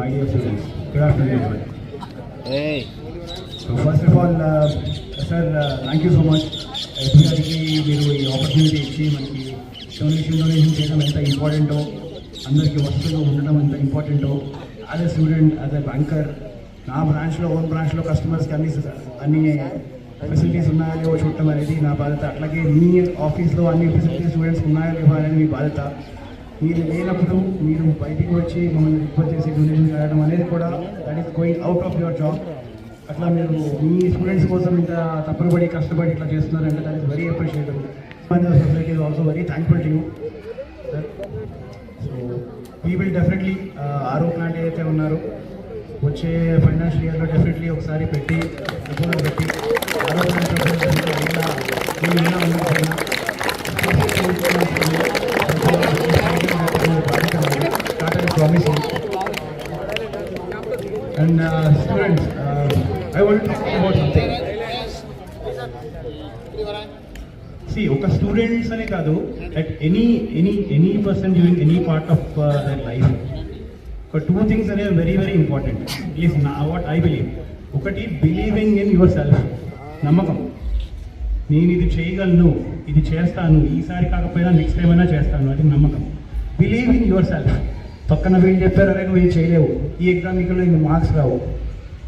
Good afternoon, everyone. Hey. So first of all, uh, sir, uh, thank you so much. SP గారికి మీరు ఈ opportunity ఇచ్చి మనకి donation donation చేయడం ఎంత ఇంపార్టెంటో అందరికీ వస్తువులు ఉండడం ఎంత ఇంపార్టెంటో as a student as a banker నా బ్రాంచ్లో ఓన్ బ్రాంచ్లో కస్టమర్స్కి అన్ని అన్ని ఫెసిలిటీస్ ఉన్నాయో లేవో చూడటం అనేది నా బాధ్యత అట్లాగే మీ ఆఫీస్లో అన్ని ఫెసిలిటీస్ స్టూడెంట్స్ ఉన్నాయో లేవో అనేది మీ బాధ్యత మీరు లేనప్పుడు మీరు బయటికి వచ్చి మమ్మల్ని రిక్వెస్ట్ చేసి డొనేషన్ చేయడం అనేది కూడా that is going out of your job అట్లా మీరు మీ స్టూడెంట్స్ కోసం ఇంత తప్పుడుపడి కష్టపడి ఇట్లా చేస్తున్నారంటే that is very appreciatable society also very thankful to you so we will definitely RO plant ఏదైతే ఉన్నారో వచ్చే ఫైనాన్షియల్ ఇయర్లో డెఫినెట్లీ ఒకసారి పెట్టి డబ్బులు పెట్టి plant And uh, students, uh, I want to talk about something. See, ఒక స్టూడెంట్స్ అనే కాదు at any any any person during any part of their life ఒక టూ థింగ్స్ అనేవి వెరీ వెరీ ఇంపార్టెంట్ ఈస్ నా వాట్ ఐ బిలీవ్ ఒకటి believing in yourself నమ్మకం. నేను ఇది చేయగలను ఇది చేస్తాను ఈసారి కాకపోయినా నెక్స్ట్ టైం అయినా చేస్తాను అది నమ్మకం. బిలీవ్ ఇన్ యువర్ సెల్ఫ్ పక్కన వీళ్ళు చెప్పారు అరే నువ్వు ఇది చేయలేవు. ఈ ఎగ్జామ్లో నీకు మార్క్స్ రావు.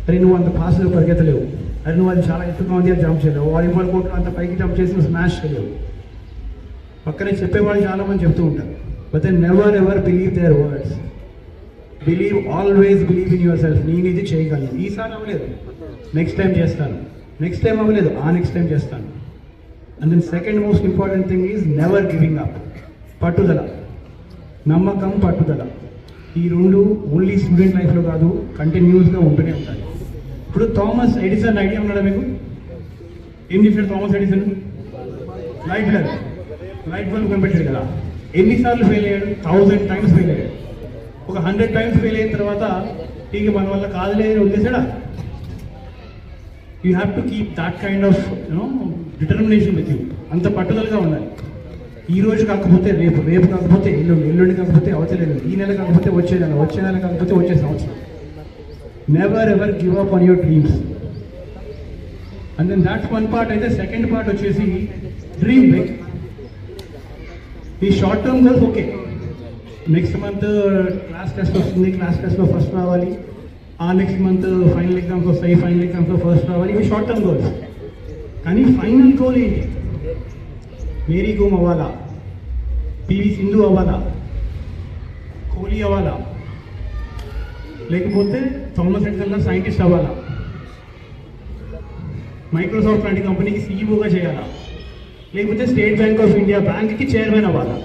అరే నువ్వు అంత ఫాస్ట్గా పరిగెత్తలేవు. అరే నువ్వు అది చాలా ఎత్తుగా ఉంది అది జంప్ చేయలేవు. వాలీబాల్ కోర్టులో అంత పైకి జంప్ చేసి స్మాష్ చేయలేవు. పక్కనే చెప్పేవాళ్ళు చాలామంది చెప్తూ ఉంటారు. But then never ever believe their words believe always believe in yourself నేను ఇది చేయగలను. ఈసారి అవ్వలేదు. నెక్స్ట్ టైం చేస్తాను. నెక్స్ట్ టైం అవ్వలేదు. ఆ నెక్స్ట్ టైం చేస్తాను. And then second most important thing is never giving up పట్టుదల. నమ్మకం పట్టుదల. ఈ రెండు ఓన్లీ స్టూడెంట్ లైఫ్లో కాదు కంటిన్యూస్గా ఉంటూనే ఉంటాయి. ఇప్పుడు థామస్ ఎడిసన్ ఐడియా ఉన్నాడా మీకు? ఏం చేశాడు Thomas Edison light bulb light bulb కనిపెట్టాడు కదా. ఎన్నిసార్లు ఫెయిల్ అయ్యాడు? థౌజండ్ టైమ్స్ ఫెయిల్ అయ్యాడు. ఒక హండ్రెడ్ టైమ్స్ ఫెయిల్ అయిన తర్వాత ఇక మన వల్ల కాదులే వదిలేసాడా you have to keep that kind of you know determination with you అంత పట్టుదలగా ఉండాలి. ఈ రోజు కాకపోతే రేపు రేపు కాకపోతే ఎల్లుండి ఎల్లుండి కాకపోతే అవతలేదు ఈ నెల కాకపోతే వచ్చే నెల వచ్చే నెల కాకపోతే వచ్చే సంవత్సరం. Never ever give up on your dreams and then that's one part అయితే సెకండ్ పార్ట్ వచ్చేసి డ్రీమ్ బిగ్ ఈ short term goals okay next month class test వస్తుంది క్లాస్ టెస్ట్లో ఫస్ట్ రావాలి. ఆ నెక్స్ట్ మంత్ ఫైనల్ ఎగ్జామ్స్ వస్తాయి ఫైనల్ ఎగ్జామ్స్లో first రావాలి. ఇవి షార్ట్ టర్మ్ గోల్స్ కానీ ఫైనల్ గోల్ ఏంటి? మేరీ కోమ్ అవ్వాలా? పివి సింధు అవ్వాలా? కోహ్లీ అవ్వాలా? లేకపోతే థామస్ ఎడ్సన్ సైంటిస్ట్ అవ్వాలా? మైక్రోసాఫ్ట్ లాంటి కంపెనీకి సీఈఓగా చేయాలా? లేకపోతే స్టేట్ బ్యాంక్ ఆఫ్ ఇండియా బ్యాంక్కి చైర్మన్ అవ్వాలా?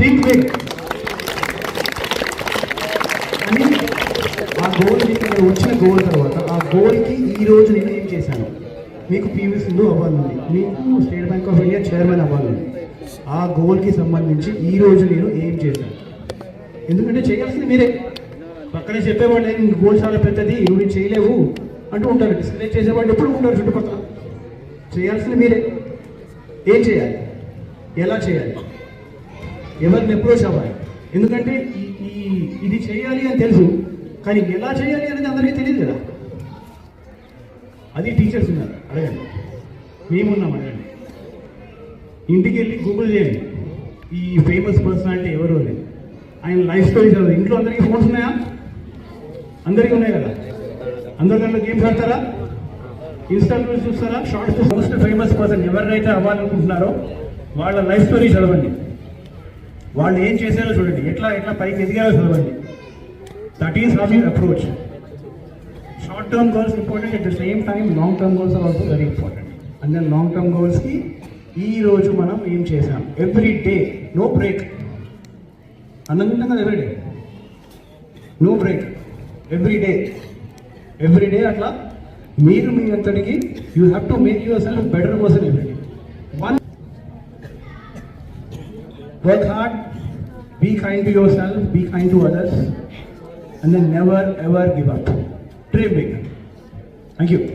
Think big. అని ఆ గోల్ వచ్చిన గోల్ తర్వాత ఆ గోల్కి ఈ రోజు నేను ఏం చేశాను? మీకు పీవీ సింధు అవ్వాలండి. మీకు State Bank of India chairman అవ్వాలండి. ఆ గోల్కి సంబంధించి ఈ రోజు నేను ఏం చేశాను? ఎందుకంటే చేయాల్సింది మీరే. పక్కనే చెప్పేవాళ్ళు "ఏ, గోల్ చాలా పెద్దది నువ్వు చేయలేవు అంటూ ఉంటారు. డిస్కరేజ్ చేసేవాళ్ళు ఎప్పుడు ఉంటారు చుట్టుపక్కల. చేయాల్సింది మీరే. ఏం చేయాలి? ఎలా చేయాలి? ఎవరిని అప్రోచ్ అవ్వాలి? ఎందుకంటే ఈ ఇది చేయాలి అని తెలుసు కానీ ఎలా చేయాలి అనేది అందరికీ తెలియదు కదా. అది టీచర్స్ ఉన్నారు. అడగండి. మేమున్నాం అడగండి. ఇంటికి వెళ్ళి గూగుల్ చేయండి. ఈ ఫేమస్ పర్సనాలిటీ ఎవరు అని. ఆయన లైఫ్ స్టోరీ చదువు ఇంట్లో అందరికీ ఫోన్స్ ఉన్నాయా? అందరికీ ఉన్నాయి కదా? అందరి దాంట్లో గేమ్స్ ఆడతారా? ఇన్స్టాగ్రామ్ చూస్తారా? షార్ట్స్ మోస్ట్ ఫేమస్ పర్సన్ ఎవరినైతే అవ్వాలనుకుంటున్నారో వాళ్ళ లైఫ్ స్టోరీ చదవండి. వాళ్ళు ఏం చేశారో చూడండి. ఎట్లా ఎట్లా పైకి ఎదిగారో చదవండి. That is how you approach short term goals important at the same time long term goals are also very important and then long term గోల్స్కి ఈ రోజు మనం ఏం చేసాం ఎవ్రీ డే నో బ్రేక్ అనుకుంటాం కదా every day no break every day every day అట్లా మీరు మీ అంతటికి you have to make yourself better person every day one work hard be kind to yourself be kind to others and then never ever give up Dream big. Thank you.